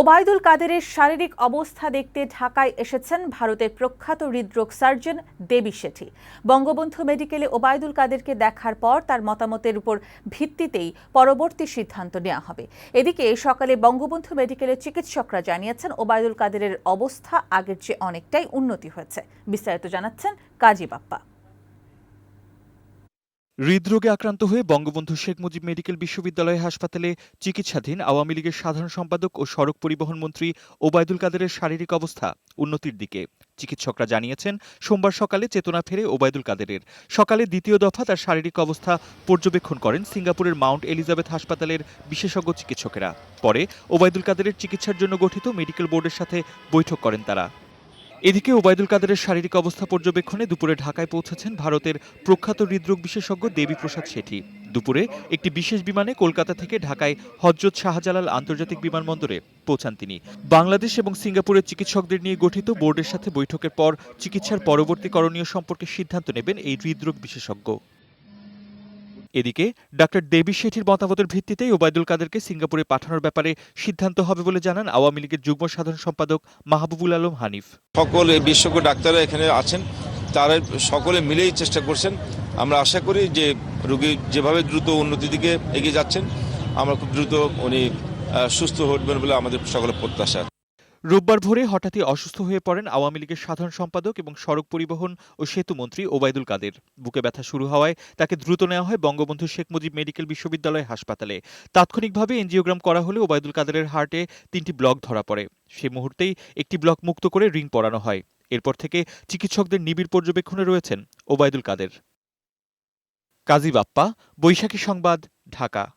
ওবায়দুল কাদেরের শারীরিক অবস্থা দেখতে ঢাকায় এসেছেন ভারতের প্রখ্যাত হৃদরোগ সার্জন দেবী শেঠি। বঙ্গবন্ধু মেডিকেলে ওবায়দুল কাদেরকে দেখার পর তার মতামতের উপর ভিত্তিতেই পরবর্তী সিদ্ধান্ত নেওয়া হবে। এদিকে সকালে বঙ্গবন্ধু মেডিকেলের চিকিৎসকরা জানিয়েছেন ওবায়দুল কাদেরের অবস্থা আগের চেয়ে অনেকটাই উন্নতি হয়েছে। বিস্তারিত জানাচ্ছেন কাজী বাপ্পা। হৃদরোগে আক্রান্ত হয়ে বঙ্গবন্ধু শেখ মুজিব মেডিকেল বিশ্ববিদ্যালয় হাসপাতালে চিকিৎসাধীন আওয়ামী লীগের সাধারণ সম্পাদক ও সড়ক পরিবহন মন্ত্রী ওবায়দুল কাদেরের শারীরিক অবস্থা উন্নতির দিকে। চিকিৎসকরা জানিয়েছেন, সোমবার সকালে চেতনা ফেরে ওবায়দুল কাদেরের। সকালে দ্বিতীয় দফা তার শারীরিক অবস্থা পর্যবেক্ষণ করেন সিঙ্গাপুরের মাউন্ট এলিজাবেথ হাসপাতালের বিশেষজ্ঞ চিকিৎসকেরা। পরে ওবায়দুল কাদেরের চিকিৎসার জন্য গঠিত মেডিকেল বোর্ডের সাথে বৈঠক করেন তারা। এদিকে ওবায়দুল কাদেরের শারীরিক অবস্থা পর্যবেক্ষণে দুপুরে ঢাকায় পৌঁছেছেন ভারতের প্রখ্যাত হৃদরোগ বিশেষজ্ঞ দেবীপ্রসাদ শেঠি। দুপুরে একটি বিশেষ বিমানে কলকাতা থেকে ঢাকায় হজরত শাহজালাল আন্তর্জাতিক বিমানবন্দরে পৌঁছান তিনি। বাংলাদেশ এবং সিঙ্গাপুরের চিকিৎসকদের নিয়ে গঠিত বোর্ডের সাথে বৈঠকের পর চিকিৎসার পরবর্তী করণীয় সম্পর্কে সিদ্ধান্ত নেবেন এই হৃদরোগ বিশেষজ্ঞ। এদিকে, ডাক্তার দেবী শেঠির মতামতের ভিত্তিতে ওবায়দুল কাদেরকে সিঙ্গাপুরে পাঠানোর ব্যাপারে সিদ্ধান্ত হবে বলে জানান আওয়ামী লীগের যুগ্ম সাধারণ সম্পাদক মাহবুবুল আলম হানিফ। সকল বিশেষজ্ঞ ডাক্তাররা এখানে আছেন, তারা সকলে মিলেই চেষ্টা করছেন। আমরা আশা করি যে রোগী যেভাবে দ্রুত উন্নতির দিকে এগিয়ে যাচ্ছেন, আমরা খুব দ্রুত উনি সুস্থ হবেন বলে আমাদের সকলের প্রত্যাশা। রোববার ভোরে হঠাৎই অসুস্থ হয়ে পড়েন আওয়ামী লীগের সাধারণ সম্পাদক এবং সড়ক পরিবহন ও সেতু মন্ত্রী ওবায়দুল কাদের। বুকে ব্যথা শুরু হওয়ায় তাকে দ্রুত নেওয়া হয় বঙ্গবন্ধু শেখ মুজিব মেডিকেল বিশ্ববিদ্যালয় হাসপাতালে। তাৎক্ষণিকভাবে এনজিওগ্রাম করা হলে ওবায়দুল কাদেরের হার্টে তিনটি ব্লক ধরা পড়ে। সে মুহূর্তেই একটি ব্লক মুক্ত করে রিং পরানো হয়। এরপর থেকে চিকিৎসকদের নিবিড় পর্যবেক্ষণে রয়েছেন ওবায়দুল কাদের। কাজী বাপ্পা, বৈশাখী সংবাদ, ঢাকা।